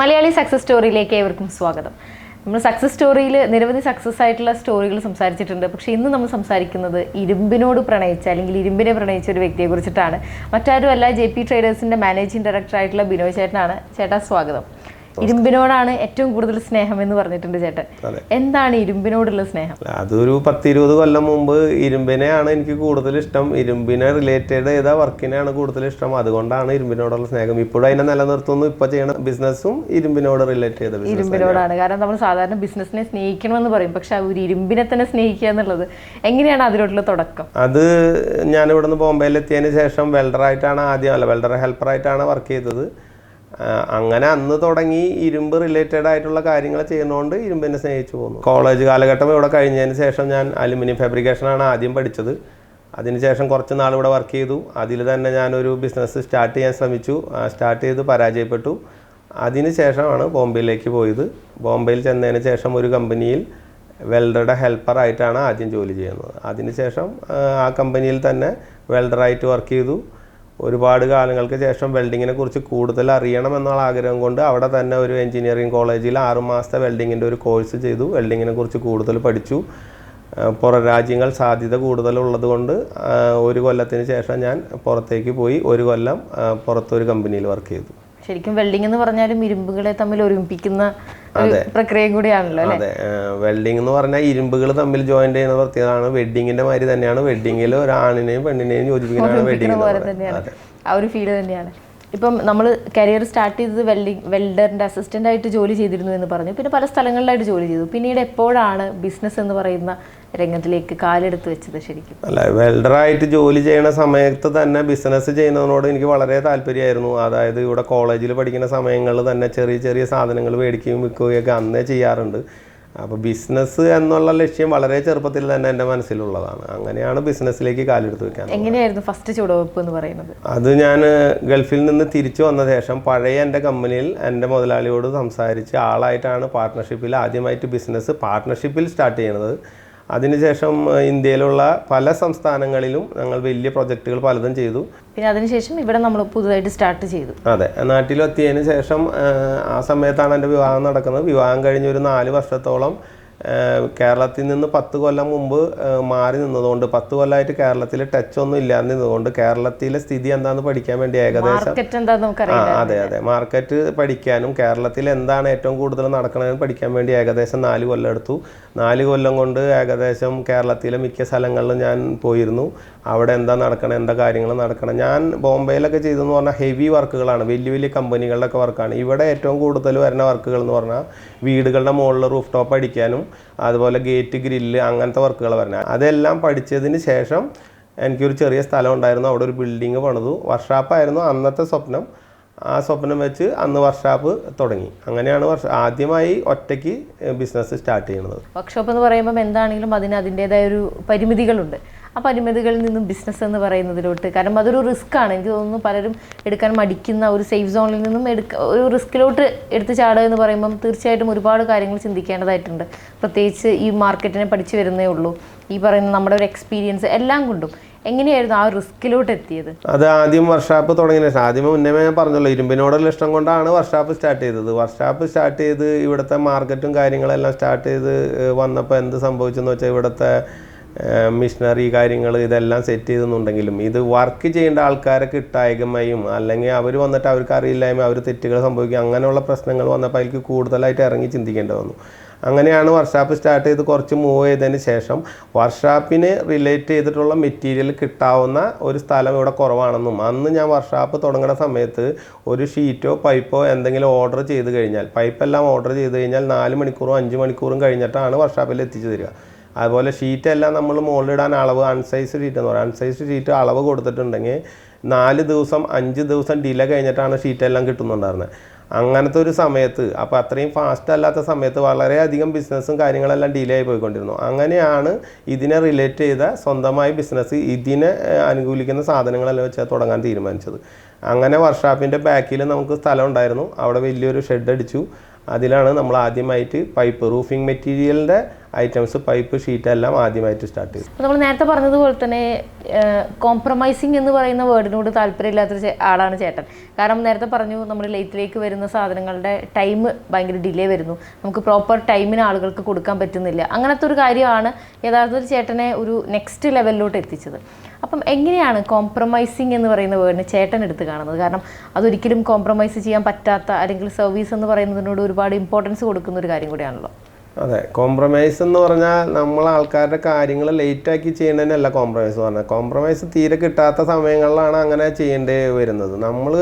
Malayali success സ്റ്റോറിയിലേക്ക് ഏവർക്കും സ്വാഗതം. നമ്മൾ സക്സസ് സ്റ്റോറിയിൽ നിരവധി സക്സസ് ആയിട്ടുള്ള സ്റ്റോറികൾ സംസാരിച്ചിട്ടുണ്ട്. പക്ഷേ ഇന്ന് നമ്മൾ സംസാരിക്കുന്നത് ഇരുമ്പിനോട് പ്രണയിച്ച അല്ലെങ്കിൽ ഇരുമ്പിനെ പ്രണയിച്ച ഒരു വ്യക്തിയെ കുറിച്ചിട്ടാണ്. മറ്റാരും അല്ല ജെ പി ട്രേഡേഴ്സിന്റെ മാനേജിംഗ് ഡയറക്ടർ ആയിട്ടുള്ള ബിനോയ് ചേട്ടനാണ്. ചേട്ടാ സ്വാഗതം. ഇരുമ്പിനോടാണ് ഏറ്റവും കൂടുതൽ സ്നേഹം എന്ന് പറഞ്ഞിട്ടുണ്ട് ചേട്ടൻ. എന്താണ് ഇരുമ്പിനോടുള്ള സ്നേഹം? അതൊരു പത്തിരുപത് കൊല്ലം മുമ്പ് ഇരുമ്പിനെയാണ് എനിക്ക് കൂടുതൽ ഇഷ്ടം. ഇരുമ്പിനെ റിലേറ്റഡ് ചെയ്ത വർക്കിനെയാണ് കൂടുതൽ ഇഷ്ടം. അതുകൊണ്ടാണ് ഇരുമ്പിനോടുള്ള സ്നേഹം. ഇപ്പോഴും അതിനെ നിലനിർത്തുന്നു. ഇപ്പൊ ചെയ്യണ ബിസിനസ്സും ഇരുമ്പിനോട് റിലേറ്റ് ചെയ്ത ഇരുമ്പിനോടാണ്. കാരണം നമ്മൾ സാധാരണ ബിസിനസ്സിനെ സ്നേഹിക്കണമെന്ന് പറയും. പക്ഷെ ഒരു ഇരുമ്പിനെ തന്നെ സ്നേഹിക്കുക എന്നുള്ളത് എങ്ങനെയാണ് അതിലോട്ടുള്ള തുടക്കം? അത് ഞാൻ ഇവിടെ നിന്ന് ബോംബെയിൽ എത്തിയതിന് ശേഷം വെൽഡറായിട്ടാണ് ആദ്യം അല്ല വെൽഡർ ഹെൽപ്പറായിട്ടാണ് വർക്ക് ചെയ്തത്. അങ്ങനെ അന്ന് തുടങ്ങി ഇരുമ്പ് റിലേറ്റഡ് ആയിട്ടുള്ള കാര്യങ്ങൾ ചെയ്യുന്നതുകൊണ്ട് ഇരുമ്പിനെ സ്നേഹിച്ചു പോകുന്നു കോളേജ് കാലഘട്ടം ഇവിടെ കഴിഞ്ഞതിന് ശേഷം ഞാൻ അലുമിനിയം ഫാബ്രിക്കേഷനാണ് ആദ്യം പഠിച്ചത്. അതിനുശേഷം കുറച്ച് നാൾ ഇവിടെ വർക്ക് ചെയ്തു. അതിൽ തന്നെ ഞാനൊരു ബിസിനസ് സ്റ്റാർട്ട് ചെയ്യാൻ ശ്രമിച്ചു. സ്റ്റാർട്ട് ചെയ്ത് പരാജയപ്പെട്ടു. അതിന് ശേഷമാണ് ബോംബെയിലേക്ക് പോയത്. ബോംബെയിൽ ചെന്നതിന് ശേഷം ഒരു കമ്പനിയിൽ വെൽഡറുടെ ഹെൽപ്പറായിട്ടാണ് ആദ്യം ജോലി ചെയ്യുന്നത്. അതിനുശേഷം ആ കമ്പനിയിൽ തന്നെ വെൽഡറായിട്ട് വർക്ക് ചെയ്തു. ഒരുപാട് കാലങ്ങൾക്ക് ശേഷം വെൽഡിങ്ങിനെ കുറിച്ച് കൂടുതൽ അറിയണം എന്നുള്ള ആഗ്രഹം കൊണ്ട് അവിടെ തന്നെ ഒരു എഞ്ചിനീയറിംഗ് കോളേജിൽ ആറുമാസത്തെ വെൽഡിങ്ങിന്റെ ഒരു കോഴ്സ് ചെയ്തു. വെൽഡിങ്ങിനെ കുറിച്ച് കൂടുതൽ പഠിച്ചു. പുറം രാജ്യങ്ങൾ സാധ്യത കൂടുതലുള്ളത് കൊണ്ട് ഒരു കൊല്ലത്തിന് ശേഷം ഞാൻ പുറത്തേക്ക് പോയി. ഒരു കൊല്ലം പുറത്തൊരു കമ്പനിയിൽ വർക്ക് ചെയ്തു. ശരിക്കും വെൽഡിംഗ് എന്ന് പറഞ്ഞാലും ഇരുമ്പുകളെ തമ്മിൽ ഒരുമിപ്പിക്കുന്ന പ്രക്രിയ കൂടിയാണല്ലോ അതെ. വെൽഡിംഗ് എന്ന് പറഞ്ഞാൽ ഇരുമ്പുകൾ തമ്മിൽ ജോയിൻ ചെയ്യുന്ന പ്രത്യേകതാണ് വെഡിങ്ങിന്റെ മാതിരി തന്നെയാണ്. വെഡിങ്ങിൽ ഒരു ആണിനെയും പെണ്ണിനെയും യോജിപ്പിക്കുന്നതാണ് തന്നെയാണ്. അതെ. ആ ഒരു ഫീൽ തന്നെയാണ്. ഇപ്പം നമ്മൾ കരിയർ സ്റ്റാർട്ട് ചെയ്തത് വെൽഡിംഗ് വെൽഡറിന്റെ അസിസ്റ്റന്റ് ആയിട്ട് ജോലി ചെയ്തിരുന്നു എന്ന് പറഞ്ഞു. പിന്നെ പല സ്ഥലങ്ങളിലായിട്ട് ജോലി ചെയ്തു. പിന്നീട് എപ്പോഴാണ് ബിസിനസ് എന്ന് പറയുന്ന രംഗത്തിലേക്ക് കാലെടുത്ത് വെച്ചത് ശരിക്കും. അല്ല വെൽഡറായിട്ട് ജോലി ചെയ്യണ സമയത്ത് തന്നെ ബിസിനസ് ചെയ്യുന്നതിനോട് എനിക്ക് വളരെ താല്പര്യമായിരുന്നു. അതായത് ഇവിടെ കോളേജിൽ പഠിക്കുന്ന സമയങ്ങളിൽ തന്നെ ചെറിയ ചെറിയ സാധനങ്ങൾ മേടിക്കുകയും വിൽക്കുകയൊക്കെ അന്നേ ചെയ്യാറുണ്ട്. അപ്പോൾ ബിസിനസ് എന്നുള്ള ലക്ഷ്യം വളരെ ചെറുപ്പത്തിൽ തന്നെ എന്റെ മനസ്സിലുള്ളതാണ്. അങ്ങനെയാണ് ബിസിനസ്സിലേക്ക് കാലെടുത്ത് വെക്കാൻ എങ്ങനെയായിരുന്നു ഫസ്റ്റ് ചുവടുവെപ്പ് എന്ന് പറയുന്നത്? അത് ഞാൻ ഗൾഫിൽ നിന്ന് തിരിച്ചു വന്ന ശേഷം പഴയ എന്റെ കമ്പനിയിൽ എന്റെ മുതലാളിയോട് സംസാരിച്ച് ആളായിട്ടാണ് പാർട്ട്ണർഷിപ്പിൽ ആദ്യമായിട്ട് ബിസിനസ് പാർട്ട്ണർഷിപ്പിൽ സ്റ്റാർട്ട് ചെയ്യുന്നത്. അതിനുശേഷം ഇന്ത്യയിലുള്ള പല സംസ്ഥാനങ്ങളിലും ഞങ്ങൾ വലിയ പ്രൊജക്റ്റുകൾ പലതും ചെയ്തു. പിന്നെ അതിനുശേഷം ഇവിടെ നമ്മൾ പുതുതായിട്ട് സ്റ്റാർട്ട് ചെയ്തു. അതെ നാട്ടിലെത്തിയതിന് ശേഷം ആ സമയത്താണ് എന്റെ വിവാഹം നടക്കുന്നത്. വിവാഹം കഴിഞ്ഞ് ഒരു നാല് വർഷത്തോളം കേരളത്തിൽ നിന്ന് പത്ത് കൊല്ലം മുമ്പ് മാറി നിന്നതുകൊണ്ട് പത്ത് കൊല്ലമായിട്ട് കേരളത്തിൽ ടച്ച് ഒന്നും ഇല്ലാതിരുന്നതുകൊണ്ട് കേരളത്തിലെ സ്ഥിതി എന്താണെന്ന് പഠിക്കാൻ വേണ്ടി ഏകദേശം അതെ അതെ. മാർക്കറ്റ് പഠിക്കാനും കേരളത്തിൽ എന്താണ് ഏറ്റവും കൂടുതൽ നടക്കണമെന്ന് പഠിക്കാൻ വേണ്ടി ഏകദേശം നാല് കൊല്ലം എടുത്തു. നാല് കൊല്ലം കൊണ്ട് ഏകദേശം കേരളത്തിലെ മിക്ക സ്ഥലങ്ങളിലും ഞാൻ പോയിരുന്നു. അവിടെ എന്താ നടക്കണം എന്താ കാര്യങ്ങൾ നടക്കണം. ഞാൻ ബോംബെയിലൊക്കെ ചെയ്തതെന്ന് പറഞ്ഞാൽ ഹെവി വർക്കുകളാണ്. വലിയ വലിയ കമ്പനികളുടെ ഒക്കെ വർക്കാണ്. ഇവിടെ ഏറ്റവും കൂടുതൽ വരുന്ന വർക്കുകൾ എന്ന് പറഞ്ഞാൽ വീടുകളുടെ മുകളിൽ റൂഫ് ടോപ്പ് അടിക്കാനും അതുപോലെ ഗേറ്റ് ഗ്രില്ല് അങ്ങനത്തെ വർക്കുകൾ വരുന്നത് അതെല്ലാം പഠിച്ചതിന് ശേഷം എനിക്കൊരു ചെറിയ സ്ഥലം ഉണ്ടായിരുന്നു അവിടെ ഒരു ബിൽഡിങ് പണിതു. വർഷാപ്പായിരുന്നു അന്നത്തെ സ്വപ്നം. ആ സ്വപ്നം വെച്ച് അന്ന് വർഷാപ്പ് തുടങ്ങി. അങ്ങനെയാണ് വർഷ ആദ്യമായി ഒറ്റയ്ക്ക് ബിസിനസ് സ്റ്റാർട്ട് ചെയ്യുന്നത് വർക്ക്ഷോപ്പ് എന്ന് പറയുമ്പോൾ എന്താണെങ്കിലും അതിന് അതിന്റെതായ ഒരു പരിമിതികളുണ്ട്. ആ പരിമിതികളിൽ നിന്നും ബിസിനസ് എന്ന് പറയുന്നതിലോട്ട്. കാരണം അതൊരു റിസ്ക് ആണ്. എനിക്ക് തോന്നുന്നു പലരും എടുക്കാൻ മടിക്കുന്ന ഒരു സേഫ് സോണിൽ നിന്നും എടുക്ക ഒരു റിസ്കിലോട്ട് എടുത്ത് ചാടുക എന്ന് പറയുമ്പം തീർച്ചയായിട്ടും ഒരുപാട് കാര്യങ്ങൾ ചിന്തിക്കേണ്ടതായിട്ടുണ്ട്. പ്രത്യേകിച്ച് ഈ മാർക്കറ്റിനെ പഠിച്ചു വരുന്നേ ഉള്ളൂ. ഈ പറയുന്ന നമ്മുടെ ഒരു എക്സ്പീരിയൻസ് എല്ലാം കൊണ്ടും എങ്ങനെയായിരുന്നു ആ റിസ്കിലോട്ട് എത്തിയത്? അത് ആദ്യം വർഷാപ്പ് തുടങ്ങിയ ശേഷം ആദ്യം മുന്നേ ഞാൻ പറഞ്ഞല്ലോ ഇരുമ്പിനോടുള്ള ഇഷ്ടം കൊണ്ടാണ് വർഷാപ്പ് സ്റ്റാർട്ട് ചെയ്തത്. വർഷാപ്പ് സ്റ്റാർട്ട് ചെയ്ത് ഇവിടുത്തെ മാർക്കറ്റും കാര്യങ്ങളെല്ലാം സ്റ്റാർട്ട് ചെയ്ത് വന്നപ്പോൾ എന്ത് സംഭവിച്ചെന്ന് വെച്ചാൽ ഇവിടുത്തെ മിഷനറി കാര്യങ്ങൾ ഇതെല്ലാം സെറ്റ് ചെയ്തെന്നുണ്ടെങ്കിലും ഇത് വർക്ക് ചെയ്യേണ്ട ആൾക്കാരെ കിട്ടായ്മയും അല്ലെങ്കിൽ അവർ വന്നിട്ട് അവർക്ക് അറിയില്ലായ്മ അവർ തെറ്റുകൾ സംഭവിക്കും അങ്ങനെയുള്ള പ്രശ്നങ്ങൾ വന്നപ്പോൾ അതിലേക്ക് കൂടുതലായിട്ട് ഇറങ്ങി ചിന്തിക്കേണ്ടി വന്നു. അങ്ങനെയാണ് വർഷാപ്പ് സ്റ്റാർട്ട് ചെയ്ത് കുറച്ച് മൂവ് ചെയ്തതിന് ശേഷം വർഷാപ്പിന് റിലേറ്റ് ചെയ്തിട്ടുള്ള മെറ്റീരിയൽ കിട്ടാവുന്ന ഒരു സ്ഥലം ഇവിടെ കുറവാണെന്നും അന്ന് ഞാൻ വർഷാപ്പ് തുടങ്ങുന്ന സമയത്ത് ഒരു ഷീറ്റോ പൈപ്പോ എന്തെങ്കിലും ഓർഡർ ചെയ്ത് കഴിഞ്ഞാൽ പൈപ്പെല്ലാം ഓർഡർ ചെയ്ത് കഴിഞ്ഞാൽ നാല് മണിക്കൂറും അഞ്ച് മണിക്കൂറും കഴിഞ്ഞിട്ടാണ് വർഷാപ്പിൽ എത്തിച്ചു തരിക. അതുപോലെ ഷീറ്റെല്ലാം നമ്മൾ മുകളിലിടാൻ അളവ് അൺസൈസ്ഡ് ഷീറ്റ് എന്ന് പറയും. അൺസൈസ്ഡ് ഷീറ്റ് അളവ് കൊടുത്തിട്ടുണ്ടെങ്കിൽ നാല് ദിവസം അഞ്ച് ദിവസം ഡിലേ കഴിഞ്ഞിട്ടാണ് ഷീറ്റെല്ലാം കിട്ടുന്നുണ്ടായിരുന്നത് അങ്ങനത്തെ ഒരു സമയത്ത് അപ്പോൾ അത്രയും ഫാസ്റ്റ് അല്ലാത്ത സമയത്ത് വളരെയധികം ബിസിനസ്സും കാര്യങ്ങളെല്ലാം ഡിലേ ആയി പോയിക്കൊണ്ടിരുന്നു. അങ്ങനെയാണ് ഇതിനെ റിലേറ്റ് ചെയ്ത സ്വന്തമായി ബിസിനസ് ഇതിനെ അനുകൂലിക്കുന്ന സാധനങ്ങളെല്ലാം വെച്ച് തുടങ്ങാൻ തീരുമാനിച്ചത്. അങ്ങനെ വർഷാപ്പിന്റെ ബാക്കിൽ നമുക്ക് സ്ഥലം ഉണ്ടായിരുന്നു. അവിടെ വലിയൊരു ഷെഡ് അടിച്ചു. അതിലാണ് നമ്മൾ ആദ്യമായിട്ട് പൈപ്പ് റൂഫിംഗ് മെറ്റീരിയലിന്റെ ഐറ്റംസ് പൈപ്പ് ഷീറ്റ് എല്ലാം ആദ്യമായിട്ട് സ്റ്റാർട്ട് ചെയ്തു. നമ്മൾ നേരത്തെ പറഞ്ഞതുപോലെ തന്നെ കോംപ്രമൈസിങ് എന്ന് പറയുന്ന വേർഡിനോട് താല്പര്യമില്ലാത്തൊരു ആളാണ് ചേട്ടൻ. കാരണം നേരത്തെ പറഞ്ഞു നമ്മൾ ലേറ്റിലേക്ക് വരുന്ന സാധനങ്ങളുടെ ടൈം ഭയങ്കര ഡിലേ വരുന്നു. നമുക്ക് പ്രോപ്പർ ടൈമിന് ആളുകൾക്ക് കൊടുക്കാൻ പറ്റുന്നില്ല. അങ്ങനത്തെ ഒരു കാര്യമാണ് യഥാർത്ഥത്തിൽ ചേട്ടനെ ഒരു നെക്സ്റ്റ് ലെവലിലോട്ട് എത്തിച്ചത്. അപ്പം എങ്ങനെയാണ് കോംപ്രമൈസിങ് എന്ന് പറയുന്ന വേർഡിന് ചേട്ടൻ എടുത്ത് കാണുന്നത്? കാരണം അതൊരിക്കലും കോംപ്രമൈസ് ചെയ്യാൻ പറ്റാത്ത അല്ലെങ്കിൽ സർവീസ് എന്ന് പറയുന്നതിനോട് ഒരുപാട് ഇമ്പോർട്ടൻസ് കൊടുക്കുന്ന ഒരു കാര്യം കൂടിയാണല്ലോ. അതെ കോംപ്രമൈസ് എന്ന് പറഞ്ഞാൽ നമ്മൾ ആൾക്കാരുടെ കാര്യങ്ങൾ ലേറ്റാക്കി ചെയ്യുന്നതിനല്ല കോംപ്രമൈസ് എന്ന് പറഞ്ഞാൽ. കോംപ്രമൈസ് തീരെ കിട്ടാത്ത സമയങ്ങളിലാണ് അങ്ങനെ ചെയ്യേണ്ടി വരുന്നത്. നമ്മൾ